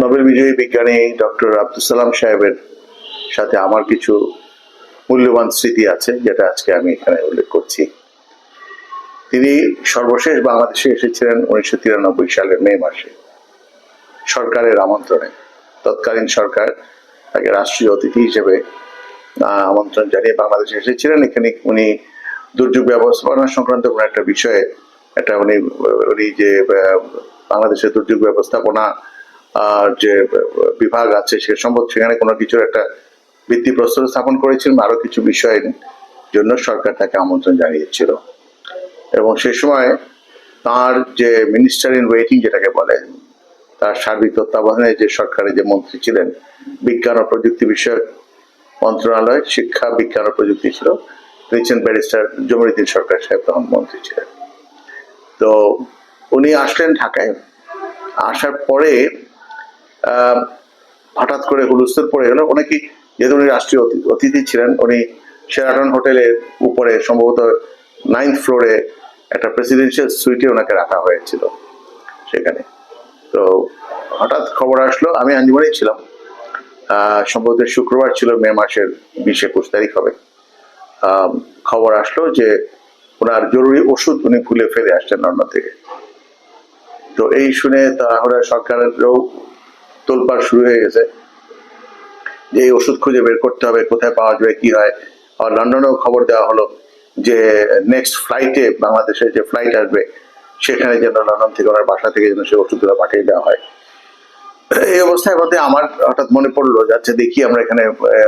Nobel বিজয়ী বিজ্ঞানী doctor Abdul Salam সাহেবের সাথে আমার কিছু মূল্যবান স্মৃতি আছে, যেটা আজকে আমি এখানে উল্লেখ করছি। তিনি সর্বশেষ বাংলাদেশে এসেছিলেন উনিশশো তিরানব্বই সালের মে মাসে। সরকারের আমন্ত্রণে, তৎকালীন সরকার তাকে রাষ্ট্রীয় অতিথি হিসেবে আমন্ত্রণ জানিয়ে বাংলাদেশে এসেছিলেন। এখানে উনি দুর্যোগ ব্যবস্থাপনা সংক্রান্ত কোনো একটা বিষয়ে একটা উনি উনি যে বাংলাদেশের দুর্যোগ ব্যবস্থাপনা যে, বিভাগ আছে, সে সম্পর্কে সেখানে কোনো কিছুর একটা ভিত্তি ভিত্তিপ্রস্তর স্থাপন করেছিলেন আরও কিছু বিষয়ের জন্য সরকার তাকে আমন্ত্রণ জানিয়েছিল। এবং সে সময় তার যে মিনিস্টার ইন ওয়েটিং যেটাকে বলে, তার সার্বিক তত্ত্বাবধানে যে সরকারের যে মন্ত্রী ছিলেন, বিজ্ঞান ও প্রযুক্তি বিষয়ক মন্ত্রণালয়, শিক্ষা, বিজ্ঞান ও প্রযুক্তি ছিল ছিলেন ব্যারিস্টার, জমিরুদ্দিন সরকার সাহেব তখন মন্ত্রী ছিলেন। তো উনি আসলেন ঢাকায়। আসার পরে হঠাৎ করে হুলস্থুল পড়ে গেল। অনেকে যেহেতু উনি রাষ্ট্রীয় অতি- অতিথি ছিলেন, উনি শেরাটন হোটেলের উপরে সম্ভবত নাইন্থ ফ্লোরে একটা প্রেসিডেন্সিয়াল সুইটে ওনাকে রাখা হয়েছিল সেখানে। তো হঠাৎ খবর আসলো, আমি আঞ্জুমানেই ছিলাম। সম্ভবত শুক্রবার ছিল মে মাসের বিশ একুশ তারিখ হবে। খবর আসলো যে ওনার জরুরি ওষুধ উনি ভুলে ফেলে আসছেন লন্ডন থেকে। তো এই শুনে তাহলে সরকারেরও তোলপাড় শুরু হয়ে গেছে যে এই ওষুধ খুঁজে বের করতে হবে, কোথায় পাওয়া যাবে, কি হয়। আর লন্ডনেও খবর দেওয়া হলো যে নেক্সট ফ্লাইটে বাংলাদেশের যে ফ্লাইট আসবে, সেখানে যেন লন্ডন থেকে ওনার বাসা থেকে যেন সেই ওষুধগুলো পাঠিয়ে দেওয়া হয়। এই অবস্থায় মধ্যে আমার হঠাৎ মনে পড়ল, যাচ্ছে দেখি আমরা এখানে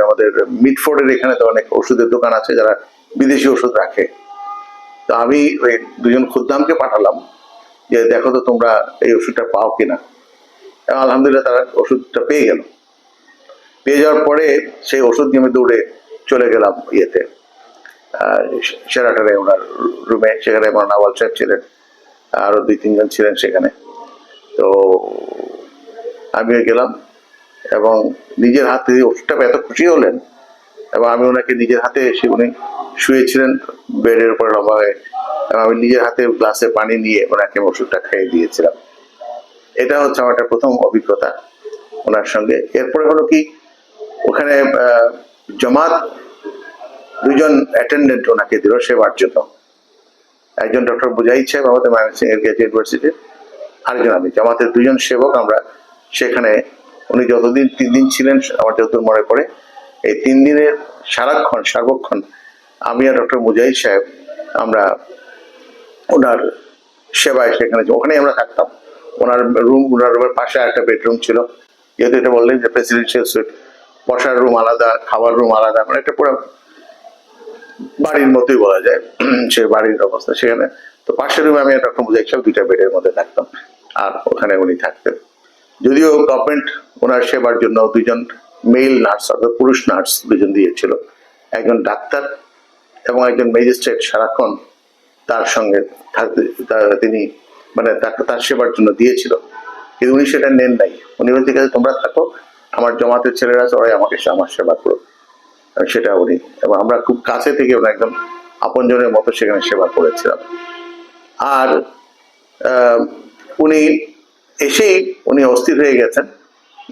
আমাদের মিটফোর্ডের এখানে তো অনেক ওষুধের দোকান আছে যারা বিদেশি ওষুধ রাখে। তো আমি ওই দুজন খুদ্দামকে পাঠালাম যে, দেখো তো তোমরা এই ওষুধটা পাও কিনা? আলহামদুলিল্লাহ তারা ওষুধটা পেয়ে গেল। পেয়ে যাওয়ার পরে সেই ওষুধ নিয়ে আমি দৌড়ে চলে গেলাম ইয়েতে। সেরাটারে ওনার রুমে, সেখানে আমার নাওয়াল সাহেব ছিলেন আরও দুই, তিনজন ছিলেন সেখানে। তো আমিও গেলাম এবং নিজের হাতে ওষুধটা এত খুশি হলেন এবং আমি ওনাকে নিজের হাতে এসে উনি শুয়েছিলেন বেডের উপরে লম্বা হয়ে, এবং আমি নিজের হাতে গ্লাসে পানি নিয়ে ওনাকে ওষুধটা খাইয়ে দিয়েছিলাম। এটা হচ্ছে আমার একটা প্রথম অভিজ্ঞতা ওনার সঙ্গে। এরপরে হলো কি, ওখানে জমাত দুজন অ্যাটেন্ডেন্ট ওনাকে দিল সেবার জন্য। একজন ডক্টর বুঝাই সাহেব আমাদের ময়মনসিং এর গেছে ইউনিভার্সিটির আরেকজন আমি, জামাতের দুজন সেবক আমরা। সেখানে উনি যতদিন তিন দিন ছিলেন, আমার যতদূর মনে পড়ে এই তিন দিনের সারাক্ষণ, সার্বক্ষণ আমি আর ডক্টর মুজাহিদ সাহেব আমরা ওনার সেবায় সেখানে ওখানেই আমরা থাকতাম। ওনার রুম ওনার রুমের পাশে একটা বেডরুম ছিল। যেহেতু এটা বললেন যে প্রেসিডেন্সিয়াল সুইট বসার রুম আলাদা খাবার রুম আলাদা মানে একটা পুরো বাড়ির মতোই বলা যায়। সে বাড়ির অবস্থা সেখানে। তো পাশের রুমে আমি ডক্টর মুজাহিদ সাহেব দুইটা বেডের মধ্যে থাকতাম। আর ওখানে উনি থাকতেন। যদিও গভর্নমেন্ট ওনার সেবার জন্য দুজন মেল নার্স অর্থাৎ পুরুষ নার্স দুজন দিয়েছিল। একজন ডাক্তার এবং একজন ম্যাজিস্ট্রেট সারাক্ষণ তার সঙ্গে থাকতে তিনি মানে তাকে তার সেবার জন্য দিয়েছিল। কিন্তু উনি সেটা নেন নাই। উনি বলতে গেছে তোমরা থাকো। আমার জমাতের ছেলেরা আছে, ওরাই আমাকে আমার সেবা করো সেটা উনি এবং আমরা খুব কাছে থেকে ওনার একদম আপনজনের মতো সেখানে সেবা করেছিলাম। আর উনি এসেই উনি অস্থির হয়ে গেছেন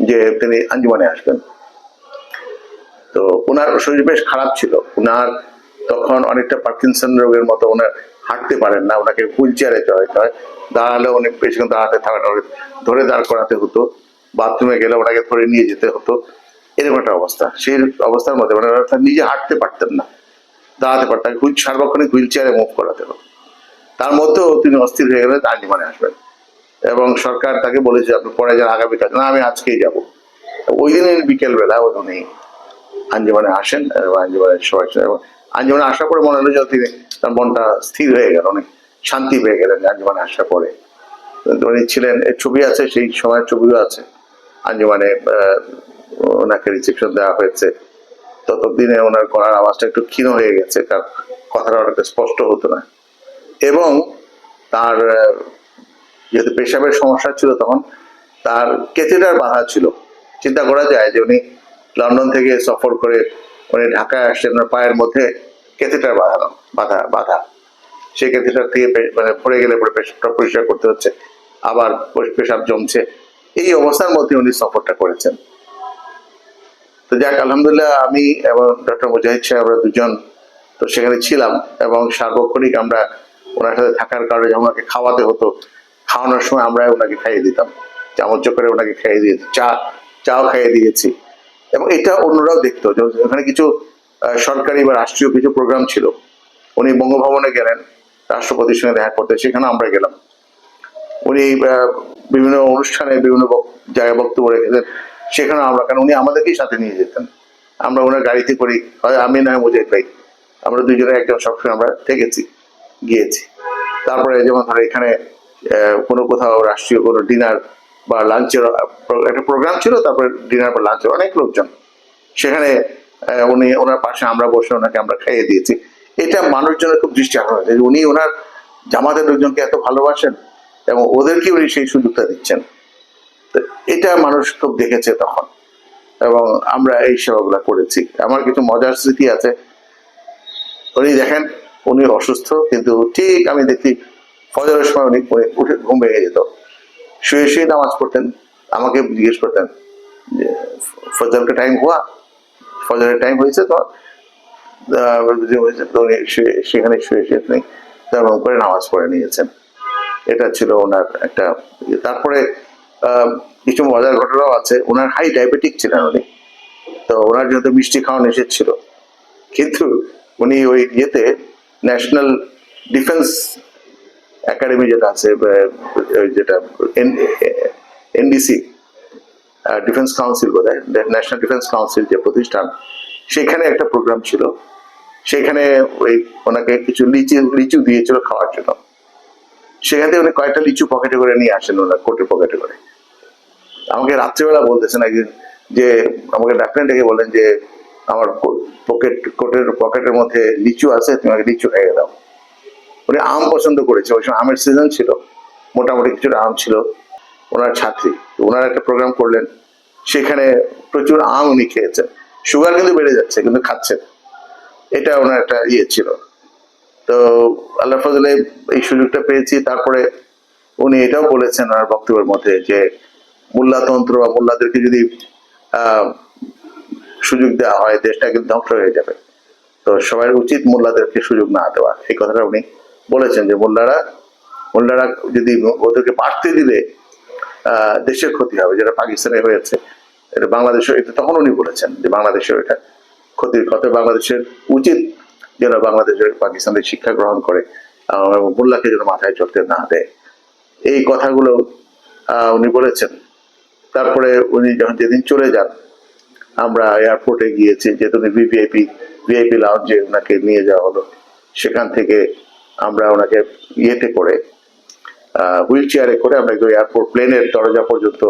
যে তিনি আঞ্জুমানে আসবেন। তো ওনার শরীর বেশ খারাপ ছিল। ওনার তখন অনেকটা পার্কিনসন রোগের মতো ওনার হাঁটতে পারেন না ওনাকে হুইল চেয়ারে চড়াইতে হয় দাঁড়ালে উনি বেশিক্ষণ দাঁড়াতে থাকেন না, ধরে দাঁড় করাতে হতো বাথরুমে গেলে ওনাকে ধরে নিয়ে যেতে হতো। এরকম একটা অবস্থা। সেই অবস্থার মধ্যে মানে ওনারা নিজে হাঁটতে পারতেন না। দাঁড়াতে পারতেন হুইল সার্বক্ষণিক হুইল চেয়ারে মুভ করাতে হতো। তার মধ্যেও তিনি অস্থির হয়ে গেলে গেলেন আঞ্জুমানে আসবেন। এবং সরকার তাকে বলেছে আপনি পরে যান আগামীকাল না আমি আজকেই যাব। ওই দিন বিকেল বেলা উনি আঞ্জুমানে আসেন এবং আঞ্জুমানের সবাই আঞ্জুমানে আসার পরে মনে হলো তিনি তার মনটা স্থির হয়ে গেল, অনেক শান্তি পেয়ে গেলেন আঞ্জুমানে আসার পরে। উনি ছিলেন ছবি আছে, সেই সময়ের ছবিও আছে। আঞ্জুমানে ওনাকে রিসেপশন দেওয়া হয়েছে। ততদিনে ওনার গলার আওয়াজটা একটু ক্ষীণ হয়ে গেছে, তার কথাটা অনেকটা স্পষ্ট হতো না। এবং তার যেহেতু পেশাবের সমস্যা ছিল তখন, তার কেথেটার বাধা ছিল। চিন্তা করা যায় যে উনি লন্ডন থেকে সফর করে উনি ঢাকায় আসছেন ওনার পায়ের মধ্যে কেথেটার বাঁধানো, বাধা বাধা। সেই ক্যাথিটার থেকে মানে পড়ে গেলে পরে পেশাবটা পরিষ্কার করতে হচ্ছে, আবার পেশাব জমছে। এই অবস্থার মধ্যে উনি সফরটা করেছেন। তো যাক, আলহামদুলিল্লাহ আমি এবং ডক্টর মুজাহিদ সাহেব, আমরা দুজন তো সেখানে ছিলাম এবং সার্বক্ষণিক আমরা ওনার সাথে থাকার কারণে ওনাকে খাওয়াতে হতো, খাওয়ানোর সময় আমরা ওনাকে খাইয়ে দিতাম। চামচ করে ওনাকে খাইয়ে দিয়েছি, চা, চাও খাইয়ে দিয়েছি। এবং এটা অন্যরাও দেখতো ওখানে কিছু সরকারি বা রাষ্ট্রীয় কিছু প্রোগ্রাম ছিল। উনি বঙ্গভবনে গেলেন, রাষ্ট্রপতির সঙ্গে দেখা করতে, সেখানে আমরা গেলাম। উনি বিভিন্ন অনুষ্ঠানে বিভিন্ন জায়গায় বক্তব্য রেখেছেন, সেখানে আমরা, কারণ উনি আমাদেরকেই সাথে নিয়ে যেতেন। আমরা ওনার গাড়িতে করি আমি না হয় মুজাহিদ ভাই। আমরা দুজনে একজন সবসময় আমরা থেকেছি, গিয়েছি। তারপরে যেমন ধরো এখানে কোনো কোথাও রাষ্ট্রীয় কোনো ডিনার বা লাঞ্চের একটা প্রোগ্রাম ছিল, তারপরে ডিনার বা লাঞ্চের অনেক লোকজন। সেখানে উনি, ওনার পাশে আমরা বসে ওনাকে আমরা খাইয়ে দিয়েছি। এটা মানুষজনের খুব দৃষ্টি আকর্ষণ। উনি ওনার জামাতের লোকজনকে এত ভালোবাসেন এবং ওদেরকে উনি সেই সুযোগটা দিচ্ছেন। তো এটা মানুষ খুব দেখেছে তখন। এবং আমরা এই সেবাগুলো করেছি। আমার কিছু মজার স্মৃতি আছে। উনি দেখেন, উনি অসুস্থ, কিন্তু ঠিক আমি দেখি ফজরের সময় উনি উঠে ঘুম ভেঙে যেত। শুয়ে শুয়ে নামাজ পড়তেন, আমাকে জিজ্ঞেস করতেন যে, ফজরকে টাইম হুয়া ফজরের টাইম হয়েছে তো সেখানে শুয়ে শুয়ে তিনি তেমন করে নামাজ পড়ে নিয়েছেন। এটা ছিল ওনার একটা ইয়ে। তারপরে কিছু মজার ঘটনাও আছে। ওনার হাই ডায়াবেটিক ছিলেন উনি। তো ওনার যেহেতু মিষ্টি খাওয়া নিষেধ ছিল। কিন্তু উনি ওই ইয়েতে ন্যাশনাল ডিফেন্স একাডেমি যেটা আছে যেটা এনডিসি ডিফেন্স কাউন্সিল বোধ ন্যাশনাল ডিফেন্স কাউন্সিল যে প্রতিষ্ঠান, সেখানে একটা প্রোগ্রাম ছিল। সেখানে ওই ওনাকে কিছু লিচু লিচু দিয়েছিল খাওয়ার জন্য। সেখান থেকে উনি কয়েকটা লিচু পকেটে করে নিয়ে আসেন ওনার কোটের পকেটে করে। আমাকে রাত্রিবেলা বলতেছেন একদিন যে, আমাকে ডাক্তার ডেকে বলেন যে, আমার পকেট, কোটের পকেটের মধ্যে লিচু আছে, তুমি আমাকে লিচু খাইয়ে দাও। উনি আম পছন্দ করেছে, ওই সময় আমের সিজন ছিল, মোটামুটি কিছুটা আম ছিল, ওনার ছাত্রী ওনার একটা প্রোগ্রাম করলেন, সেখানে প্রচুর আম উনি খেয়েছেন সুগার কিন্তু বেড়ে যাচ্ছে, কিন্তু খাচ্ছেন, এটা ওনার একটা ইয়ে ছিল, তো আল্লাহ ফজলে এই সুযোগটা পেয়েছি, তারপরে উনি এটাও বলেছেন ওনার বক্তব্যের মধ্যে যে মোল্লাতন্ত্র বা মোল্লাদেরকে যদি সুযোগ দেওয়া হয়, দেশটা কিন্তু ধ্বংস হয়ে যাবে, তো সবার উচিত মোল্লাদেরকে সুযোগ না দেওয়া, এই কথাটা উনি বলেছেন যে মোল্লারা মোল্লারা যদি ওদেরকে বাড়তে দিলে দেশের ক্ষতি হবে, যেটা পাকিস্তানে হয়েছে। এটা বাংলাদেশের এটা তখন উনি বলেছেন যে বাংলাদেশের এটা ক্ষতির কথা বাংলাদেশের উচিত যেন বাংলাদেশের পাকিস্তানের শিক্ষা গ্রহণ করে মোল্লাকে যেন মাথায় চলতে না দেয়। এই কথাগুলো উনি বলেছেন। তারপরে উনি যখন যেদিন চলে যান, আমরা এয়ারপোর্টে গিয়েছি, যেহেতু উনি ভিভিআইপি ভিআইপি লাউঞ্জে ওনাকে নিয়ে যাওয়া হলো, সেখান থেকে আমরা ওনাকে ইয়েতে করে হুইল চেয়ারে করে আমরা একদম এয়ারপোর্ট, প্লেনের দরজা পর্যন্ত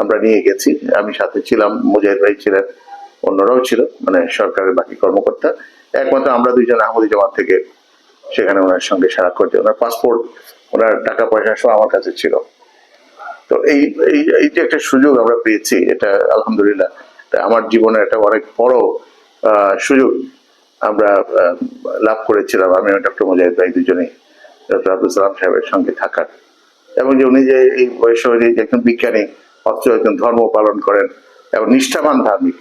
আমরা নিয়ে গেছি। আমি সাথে ছিলাম, মুজাহিদ ভাই ছিলেন, অন্যরাও ছিল মানে সরকারের বাকি কর্মকর্তা। একমাত্র আমরা দুইজন আহমদি জামাত থেকে সেখানে ওনার সঙ্গে সারাক্ষণ যে ওনার পাসপোর্ট, ওনার টাকা পয়সা সব আমার কাছে ছিল। তো এই এই যে একটা সুযোগ আমরা পেয়েছি, এটা আলহামদুলিল্লাহ আমার জীবনে একটা অনেক বড় সুযোগ। আমরা লাভ করেছিলাম। আমি ডক্টর মুজাহিদ ভাই দুজনেই, ডক্টর আব্দুল সালাম সাহেবের সঙ্গে থাকার। এবং যে উনি যে এই বয়সে যে একজন বিজ্ঞানী, অথচ একজন ধর্ম পালন করেন এবং নিষ্ঠাবান ধার্মিক।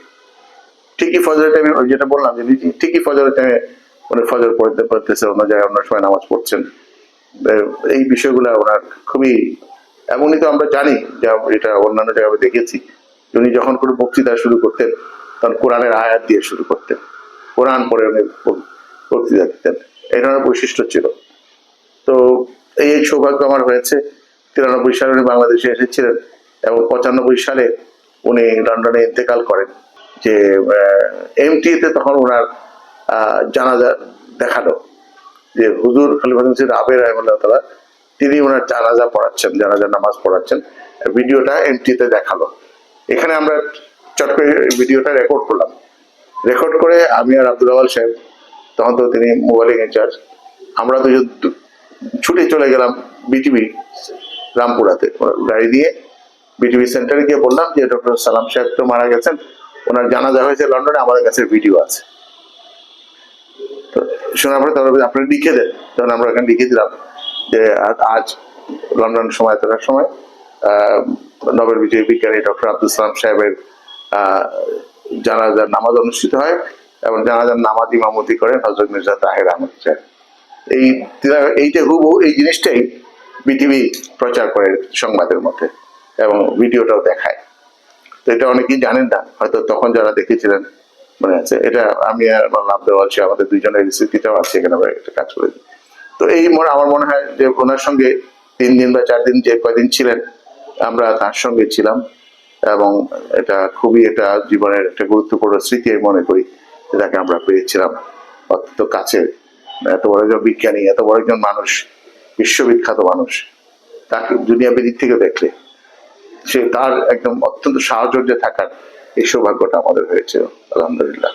ঠিকই ফজরের টাইমে যেটা বললাম যে ঠিকই ফজরের টাইমে উনি ফজর পড়তে, পড়তেছে, অন্য জায়গায় অন্য সময় নামাজ পড়ছেন। এই বিষয়গুলো ওনার খুবই এমনই তো আমরা জানি যে এটা অন্যান্য জায়গায় দেখেছি উনি যখন কোনো বক্তৃতা শুরু করতেন, তখন কোরআনের আয়াত দিয়ে শুরু করতেন। কোরআন পরে উনি বক্তৃতা দিতেন এই ধরনের বৈশিষ্ট্য ছিল। তো এই সৌভাগ্য আমার হয়েছে। তিরানব্বই সালে উনি বাংলাদেশে এসেছিলেন এবং পঁচানব্বই সালে উনি লন্ডনে ইন্তেকাল করেন যে এমটিতে তখন ওনার জানাজা দেখাল যে হুজুর খলিফা আবের রহমুল্লাহ তালা তিনি ওনার জানাজা পড়াচ্ছেন, জানাজা নামাজ পড়াচ্ছেন। ভিডিওটা এমটিতে দেখাল। এখানে আমরা চট করে ভিডিওটা রেকর্ড করলাম। রেকর্ড করে আমি আর আব্দুল আওয়াল সাহেব, তখন তো তিনি মোবাইলিং ইনচার্জ আমরা তো ছুটে চলে গেলাম বিটিভি রামপুরাতে। গাড়ি দিয়ে বিটিভি সেন্টারে গিয়ে বললাম যে, ডক্টর সালাম সাহেব তো মারা গেছেন, ওনার জানাজা হয়েছে লন্ডনে, আমাদের কাছে ভিডিও আছে। তো শোনার পরে তারপরে আপনি লিখে দেন তখন আমরা এখানে লিখে দিলাম যে আজ লন্ডন সময় থাকার সময় নোবেল বিজয়ী বিজ্ঞানী ডক্টর আব্দুল সালাম সাহেবের জানাজার নামাজ অনুষ্ঠিত হয় এবং জানাজার নামাজ ইমামতি করেন হজরত মির্জা তাহের আহমদ সাহেব এই এইটা হুবহু এই জিনিসটাই বিটিভি প্রচার করে সংবাদের মধ্যে এবং ভিডিওটাও দেখায়। তো এটা অনেকেই জানেন না, হয়তো তখন যারা দেখেছিলেন মনে আছে। এটা আমি আর আমার নাম দেওয়া আছে, আমাদের দুইজনের রেসিপিটাও আছে এখানে, আমরা একটা কাজ করেছি। তো এই মনে আমার মনে হয় যে ওনার সঙ্গে তিন দিন বা চার দিন যে কয়দিন ছিলেন, আমরা তার সঙ্গে ছিলাম। এবং এটা খুবই এটা জীবনের একটা গুরুত্বপূর্ণ স্মৃতি মনে করি, যেটাকে আমরা পেয়েছিলাম অত্যন্ত কাছের। এত বড় একজন বিজ্ঞানী, এত বড় একজন মানুষ, বিশ্ববিখ্যাত মানুষ তাকে দুনিয়া বেদিক থেকে দেখলে, সে তার একদম অত্যন্ত সাহচর্যে থাকার এই সৌভাগ্যটা আমাদের হয়েছে আলহামদুলিল্লাহ।